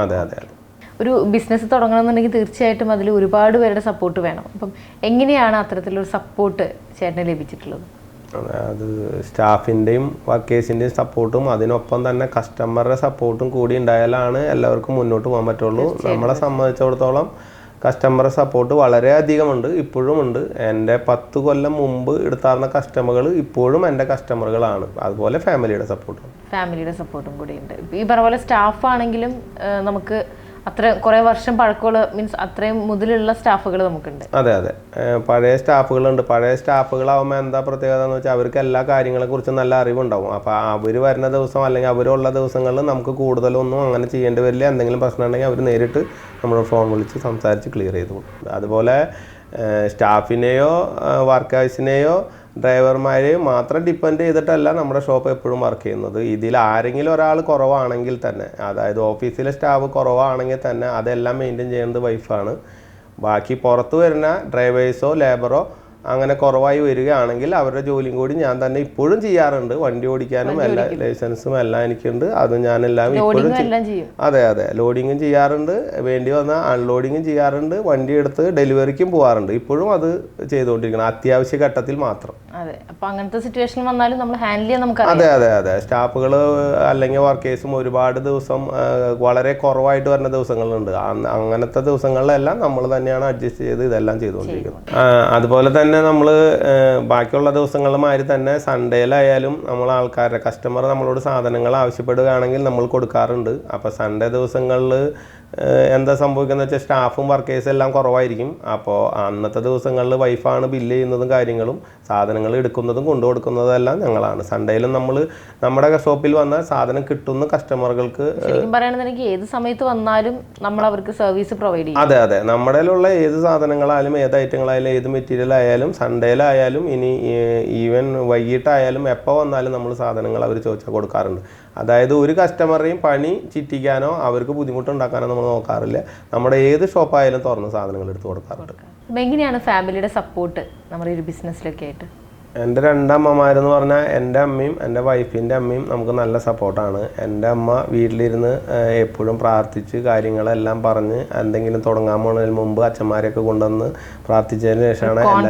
അതെ അതെ അതെ. ഒരു ബിസിനസ് തുടങ്ങണമെന്നുണ്ടെങ്കിൽ തീർച്ചയായിട്ടും അതിൽ ഒരുപാട് പേരുടെ സപ്പോർട്ട് വേണം. അപ്പം എങ്ങനെയാണ് അത്തരത്തിലൊരു സപ്പോർട്ട് ചേട്ടന് ലഭിച്ചിട്ടുള്ളത്? അതെ, സ്റ്റാഫിന്റെയും വർക്കേഴ്സിന്റെയും സപ്പോർട്ടും അതിനൊപ്പം തന്നെ കസ്റ്റമറുടെ സപ്പോർട്ടും കൂടി ഉണ്ടായാലാണ് എല്ലാവർക്കും മുന്നോട്ട് പോകാൻ പറ്റുള്ളൂ. നമ്മളെ സംബന്ധിച്ചിടത്തോളം കസ്റ്റമർ സപ്പോർട്ട് വളരെയധികമുണ്ട് ഇപ്പോഴും ഉണ്ട്. എന്റെ പത്ത് കൊല്ലം മുമ്പ് എടുത്താർന്ന കസ്റ്റമറുകൾ ഇപ്പോഴും എന്റെ കസ്റ്റമറുകളാണ്. അതുപോലെ ഫാമിലിയുടെ സപ്പോർട്ടും. ഫാമിലിയുടെ സപ്പോർട്ടും കൂടി ഉണ്ട് ഈ പറഞ്ഞ പോലെ സ്റ്റാഫ് ആണെങ്കിലും നമുക്ക് അത്ര കുറെ വർഷം പഴക്കമുള്ള മീൻസ് അത്രയും മുതലുള്ള സ്റ്റാഫുകൾ നമുക്കുണ്ട്. അതെ അതെ. പഴയ സ്റ്റാഫുകളുണ്ട്. പഴയ സ്റ്റാഫുകളാവുമ്പോൾ എന്താ പ്രത്യേകത എന്ന് വെച്ചാൽ അവർക്ക് എല്ലാ കാര്യങ്ങളെ കുറിച്ചും നല്ല അറിവുണ്ടാവും. അപ്പോൾ അവർ വരുന്ന ദിവസം അല്ലെങ്കിൽ അവരുള്ള ദിവസങ്ങളിൽ നമുക്ക് കൂടുതലൊന്നും അങ്ങനെ ചെയ്യേണ്ടി വരില്ല. എന്തെങ്കിലും പ്രശ്നം ഉണ്ടെങ്കിൽ അവർ നേരിട്ട് നമ്മുടെ ഫോൺ വിളിച്ച് സംസാരിച്ച് ക്ലിയർ ചെയ്തു കൊടുക്കും അതുപോലെ സ്റ്റാഫിനെയോ വർക്കേഴ്സിനെയോ ഡ്രൈവർമാരെയും മാത്രം ഡിപ്പെൻഡ് ചെയ്തിട്ടല്ല നമ്മുടെ ഷോപ്പ് എപ്പോഴും വർക്ക് ചെയ്യുന്നത്. ഇതിൽ ആരെങ്കിലും ഒരാൾ കുറവാണെങ്കിൽ തന്നെ അതായത് ഓഫീസിലെ സ്റ്റാഫ് കുറവാണെങ്കിൽ തന്നെ അതെല്ലാം മെയിന്റെയിൻ ചെയ്യുന്നത് വൈഫാണ് ബാക്കി പുറത്ത് വരുന്ന ഡ്രൈവേഴ്സോ ലേബറോ അങ്ങനെ കുറവായി വരികയാണെങ്കിൽ അവരുടെ ജോലിയും കൂടി ഞാൻ തന്നെ ഇപ്പോഴും ചെയ്യാറുണ്ട്. വണ്ടി ഓടിക്കാനും എല്ലാ ലൈസൻസും എല്ലാം എനിക്കുണ്ട്. അത് ഇപ്പോഴും എല്ലാം ചെയ്യും. അതെ അതെ. ലോഡിങ്ങും ചെയ്യാറുണ്ട്. വേണ്ടി വന്നാൽ അൺലോഡിങ്ങും ചെയ്യാറുണ്ട്. വണ്ടി എടുത്ത് ഡെലിവറിക്കും പോകാറുണ്ട് ഇപ്പോഴും അത് ചെയ്തുകൊണ്ടിരിക്കണം. അത്യാവശ്യ ഘട്ടത്തിൽ മാത്രം. അതെ. അപ്പൊ അങ്ങനത്തെ സിറ്റുവേഷൻ വന്നാലും നമ്മൾ ഹാൻഡിൽ ചെയ്യാൻ നമുക്ക് അതെ അതെ അതെ. സ്റ്റാഫുകൾ അല്ലെങ്കിൽ വർക്കേഴ്സും ഒരുപാട് ദിവസം വളരെ കുറവായിട്ട് വരുന്ന ദിവസങ്ങളുണ്ട്. അങ്ങനത്തെ ദിവസങ്ങളിലെല്ലാം നമ്മൾ തന്നെയാണ് അഡ്ജസ്റ്റ് ചെയ്ത് ഇതെല്ലാം ചെയ്തുകൊണ്ടിരിക്കുന്നത്. അതുപോലെ തന്നെ നമ്മൾ ബാക്കിയുള്ള ദിവസങ്ങളിൽ മാതിരി തന്നെ സൺഡേയിലായാലും നമ്മൾ ആൾക്കാരുടെ കസ്റ്റമർ നമ്മളോട് സാധനങ്ങൾ ആവശ്യപ്പെടുകയാണെങ്കിൽ നമ്മൾ കൊടുക്കാറുണ്ട്. അപ്പോൾ സൺഡേ ദിവസങ്ങളിൽ എന്താ സംഭവിക്കുന്നത് വെച്ചാൽ സ്റ്റാഫും വർക്കേഴ്സും എല്ലാം കുറവായിരിക്കും. അപ്പോൾ അന്നത്തെ ദിവസങ്ങളിൽ വൈഫാണ് ബില്ല് ചെയ്യുന്നതും കാര്യങ്ങളും സാധനങ്ങൾ എടുക്കുന്നതും കൊണ്ടു കൊടുക്കുന്നതും എല്ലാം ഞങ്ങളാണ്. സൺഡേയിലും നമ്മൾ നമ്മുടെ ഷോപ്പിൽ വന്ന സാധനം കിട്ടുന്ന കസ്റ്റമറുകൾക്ക് പറയുകയാണെന്നുണ്ടെങ്കിൽ ഏത് സമയത്ത് വന്നാലും നമ്മൾ അവർക്ക് സർവീസ് പ്രൊവൈഡ് ചെയ്യും. അതെ അതെ. നമ്മുടെ ഉള്ള ഏത് സാധനങ്ങളായാലും ഏത് ഐറ്റങ്ങളായാലും ഏത് മെറ്റീരിയൽ ആയാലും സൺഡേയിലായാലും ഇനി ഈവൻ വൈകിട്ടായാലും എപ്പോൾ വന്നാലും നമ്മൾ സാധനങ്ങൾ അവർ ചോദിച്ചാൽ കൊടുക്കാറുണ്ട്. അതായത് ഒരു കസ്റ്റമറേയും പണി ചിറ്റിക്കാനോ അവർക്ക് ബുദ്ധിമുട്ടുണ്ടാക്കാനോ നമ്മൾ നോക്കാറില്ല. നമ്മുടെ ഏത് ഷോപ്പായാലും തുറന്ന സാധനങ്ങൾ എടുത്തു കൊടുക്കാറുണ്ട്. എങ്ങനെയാണ് ഫാമിലിയുടെ സപ്പോർട്ട് നമ്മുടെ ഒരു ബിസിനസ്സിലൊക്കെ ആയിട്ട്? എന്റെ രണ്ടമ്മമാരെന്ന് പറഞ്ഞാൽ എന്റെ അമ്മയും എന്റെ വൈഫിന്റെ അമ്മയും നമുക്ക് നല്ല സപ്പോർട്ടാണ്. എന്റെ അമ്മ വീട്ടിലിരുന്ന് എപ്പോഴും പ്രാർത്ഥിച്ച് കാര്യങ്ങളെല്ലാം പറഞ്ഞ് എന്തെങ്കിലും തുടങ്ങാൻ പോണതിന് മുമ്പ് അച്ഛന്മാരെയൊക്കെ കൊണ്ടുവന്ന് പ്രാർത്ഥിച്ചതിന് ശേഷമാണ് എല്ലാം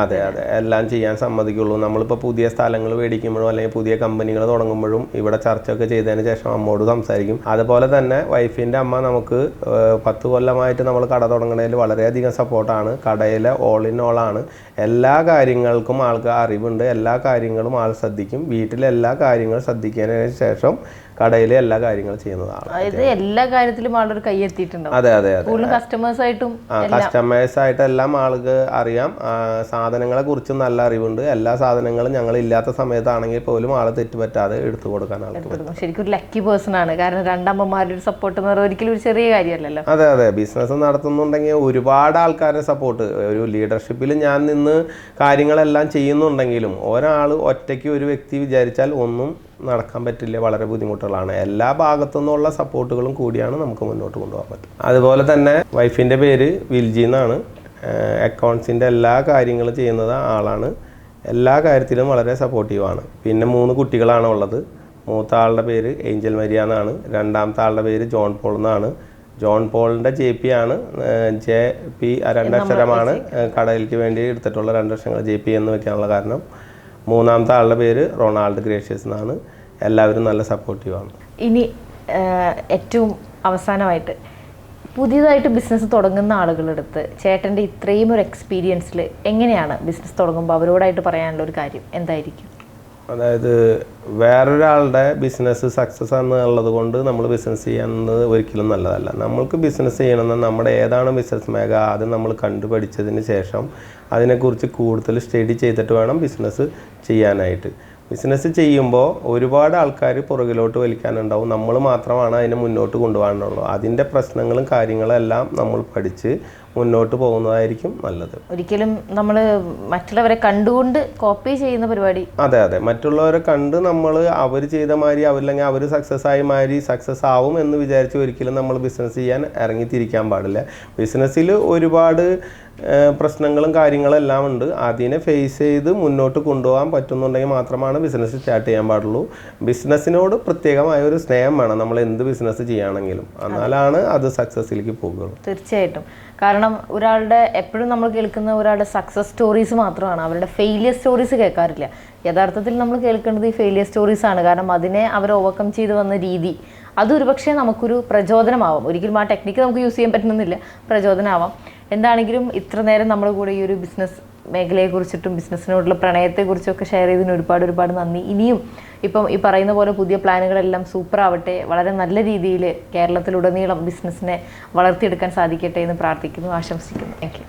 അതെ അതെ. എല്ലാം ചെയ്യാൻ സമ്മതിക്കുള്ളൂ. നമ്മളിപ്പോൾ പുതിയ സ്ഥലങ്ങൾ മേടിക്കുമ്പോഴും അല്ലെങ്കിൽ പുതിയ കമ്പനികൾ തുടങ്ങുമ്പോഴും ഇവിടെ ചർച്ചയൊക്കെ ചെയ്തതിന് ശേഷം അമ്മോട് സംസാരിക്കും. അതുപോലെ തന്നെ വൈഫിന്റെ അമ്മ നമുക്ക് പത്ത് കൊല്ലമായിട്ട് നമ്മൾ കട തുടങ്ങുന്നതിൽ വളരെയധികം സപ്പോർട്ടാണ്. കടയിലെ ഓൾ ഇൻ ഓൾ ആണ്. എല്ലാ കാര്യങ്ങൾക്കും ആൾക്ക് അറിവുണ്ട് എല്ലാ കാര്യങ്ങളും ആൾ ശ്രദ്ധിക്കും. വീട്ടിലെ എല്ലാ കാര്യങ്ങളും ശ്രദ്ധിക്കുന്നതിന് ശേഷം കടയിലെ എല്ലാ കാര്യങ്ങളും ചെയ്യുന്നതാണ്. അതായത് എല്ലാ കാര്യത്തിലും ആളൊരു കൈ എത്തിയിട്ടുണ്ടാവും അതെ അതെ അതെ. കസ്റ്റമേഴ്സ് ആയിട്ടും കസ്റ്റമേഴ്സ് ആയിട്ട് എല്ലാം ആൾക്ക് അറിയാം. സാധനങ്ങളെ കുറിച്ചും നല്ല അറിവുണ്ട്. എല്ലാ സാധനങ്ങളും ഞങ്ങൾ ഇല്ലാത്ത സമയത്താണെങ്കിൽ പോലും ആൾ തെറ്റുപറ്റാതെ എടുത്തു കൊടുക്കാൻ ശരിക്കും ഒരു ലക്കി പേഴ്സൺ ആണ്. കാരണം രണ്ടമ്മമാരുടെ ഒരു സപ്പോർട്ട് എന്ന് പറയുന്നത് ഒരിക്കലും ഒരു ചെറിയ കാര്യമല്ലല്ലോ. അതെ അതെ. ബിസിനസ് നടത്തുന്നുണ്ടെങ്കിൽ ഒരുപാട് ആൾക്കാരുടെ സപ്പോർട്ട് ഒരു ലീഡർഷിപ്പിൽ ഞാൻ നിന്ന് കാര്യങ്ങളെല്ലാം ചെയ്യുന്നുണ്ടെങ്കിലും ഒരാൾ ഒറ്റയ്ക്ക് ഒരു വ്യക്തി വിചാരിച്ചാൽ ഒന്നും നടക്കാൻ പറ്റില്ല വളരെ ബുദ്ധിമുട്ടുകളാണ്. എല്ലാ ഭാഗത്തു നിന്നുള്ള സപ്പോർട്ടുകളും കൂടിയാണ് നമുക്ക് മുന്നോട്ട് കൊണ്ടുപോകാൻ പറ്റും അതുപോലെ തന്നെ വൈഫിന്റെ പേര് വിൽജി എന്നാണ്. അക്കൗണ്ട്സിന്റെ എല്ലാ കാര്യങ്ങളും ചെയ്യുന്നത് ആളാണ്. എല്ലാ കാര്യത്തിലും വളരെ സപ്പോർട്ടീവാണ് പിന്നെ മൂന്ന് കുട്ടികളാണ് ഉള്ളത്. മൂത്ത ആളുടെ പേര് ഏഞ്ചൽ മരിയ എന്നാണ്. രണ്ടാമത്തെ ആളുടെ പേര് ജോൺ പോൾ എന്നാണ്. ജോൺ പോളിന്റെ ജെ പി ആണ് ജെ പി രണ്ടക്ഷരമാണ് കടയിലേക്ക് വേണ്ടി എടുത്തിട്ടുള്ള രണ്ടക്ഷരങ്ങൾ ജെ പി എന്ന് വെക്കാനുള്ള കാരണം. മൂന്നാമത്തെ ആളുടെ പേര് റൊണാൾഡ് ഗ്രേഷ്യസ് എന്നാണ്. എല്ലാവരും നല്ല സപ്പോർട്ടീവാണ് ഇനി ഏറ്റവും അവസാനമായിട്ട് പുതിയതായിട്ട് ബിസിനസ് തുടങ്ങുന്ന ആളുകളെടുത്ത് ചേട്ടന്റെ ഇത്രയും ഒരു എക്സ്പീരിയൻസിൽ എങ്ങനെയാണ് ബിസിനസ് തുടങ്ങുമ്പോൾ അവരോടായിട്ട് പറയാനുള്ള ഒരു കാര്യം എന്തായിരിക്കും? അതായത് വേറൊരാളുടെ ബിസിനസ് സക്സസ് എന്നുള്ളത് കൊണ്ട് നമ്മൾ ബിസിനസ് ചെയ്യുന്നത് ഒരിക്കലും നല്ലതല്ല. നമ്മൾക്ക് ബിസിനസ് ചെയ്യണമെന്ന് നമ്മുടെ ഏതാണ് ബിസിനസ് മേഖല അത് നമ്മൾ കണ്ടുപഠിച്ചതിന് ശേഷം അതിനെക്കുറിച്ച് കൂടുതൽ സ്റ്റഡി ചെയ്തിട്ട് വേണം ബിസിനസ് ചെയ്യാനായിട്ട്. ബിസിനസ് ചെയ്യുമ്പോൾ ഒരുപാട് ആൾക്കാർ പുറകിലോട്ട് വലിക്കാനുണ്ടാവും. നമ്മൾ മാത്രമാണ് അതിനെ മുന്നോട്ട് കൊണ്ടുപോകാനുള്ളൂ. അതിന്റെ പ്രശ്നങ്ങളും കാര്യങ്ങളും എല്ലാം നമ്മൾ പഠിച്ച് മുന്നോട്ട് പോകുന്നതായിരിക്കും നല്ലത്. ഒരിക്കലും നമ്മൾ മറ്റുള്ളവരെ കണ്ടുകൊണ്ട് കോപ്പി ചെയ്യുന്ന പരിപാടി. അതെ അതെ. മറ്റുള്ളവരെ കണ്ട് നമ്മൾ അവർ ചെയ്ത മാതിരി അവരില്ലെങ്കിൽ അവർ സക്സസ് ആയി മാതിരി സക്സസ് ആവും എന്ന് വിചാരിച്ച് ഒരിക്കലും നമ്മൾ ബിസിനസ് ചെയ്യാൻ ഇറങ്ങിത്തിരിക്കാൻ പാടില്ല. ബിസിനസ്സിൽ ഒരുപാട് പ്രശ്നങ്ങളും കാര്യങ്ങളും എല്ലാം ഉണ്ട്. അതിനെ ഫേസ് ചെയ്ത് മുന്നോട്ട് കൊണ്ടുപോകാൻ പറ്റുന്നുണ്ടെങ്കിൽ മാത്രമാണ് ബിസിനസ് സ്റ്റാർട്ട് ചെയ്യാൻ പാടുള്ളൂ. ബിസിനസ്സിനോട് പ്രത്യേകമായ ഒരു സ്നേഹം വേണം. നമ്മൾ എന്ത് ബിസിനസ് ചെയ്യുകയാണെങ്കിലും. എന്നാലാണ് അത് സക്സസ്സിലേക്ക് പോകുള്ളൂ. തീർച്ചയായിട്ടും. കാരണം ഒരാളുടെ എപ്പോഴും നമ്മൾ കേൾക്കുന്ന ഒരാളുടെ സക്സസ് സ്റ്റോറീസ് മാത്രമാണ്. അവരുടെ ഫെയിലിയർ സ്റ്റോറീസ് കേൾക്കാറില്ല. യഥാർത്ഥത്തിൽ നമ്മൾ കേൾക്കേണ്ടത് ഈ ഫെയിലിയർ സ്റ്റോറീസ് ആണ്. കാരണം അതിനെ അവർ ഓവർകം ചെയ്ത് വന്ന രീതി അതൊരു പക്ഷേ നമുക്കൊരു പ്രചോദനമാവാം. ഒരിക്കലും ആ ടെക്നിക്ക് നമുക്ക് യൂസ് ചെയ്യാൻ പറ്റുന്നില്ല. പ്രചോദനമാവാം. എന്താണെങ്കിലും ഇത്ര നേരം നമ്മുടെ കൂടെ ഈ ഒരു ബിസിനസ് മേഖലയെക്കുറിച്ചിട്ടും ബിസിനസ്സിനോടുള്ള പ്രണയത്തെക്കുറിച്ചൊക്കെ ഷെയർ ചെയ്തതിന് ഒരുപാട് ഒരുപാട് നന്ദി. ഇനിയും ഇപ്പം ഈ പറയുന്ന പോലെ പുതിയ പ്ലാനുകളെല്ലാം സൂപ്പർ ആവട്ടെ വളരെ നല്ല രീതിയിൽ കേരളത്തിലുടനീളം ബിസിനസ്സിനെ വളർത്തിയെടുക്കാൻ സാധിക്കട്ടെ എന്ന് പ്രാർത്ഥിക്കുന്നു ആശംസിക്കുന്നു. താങ്ക്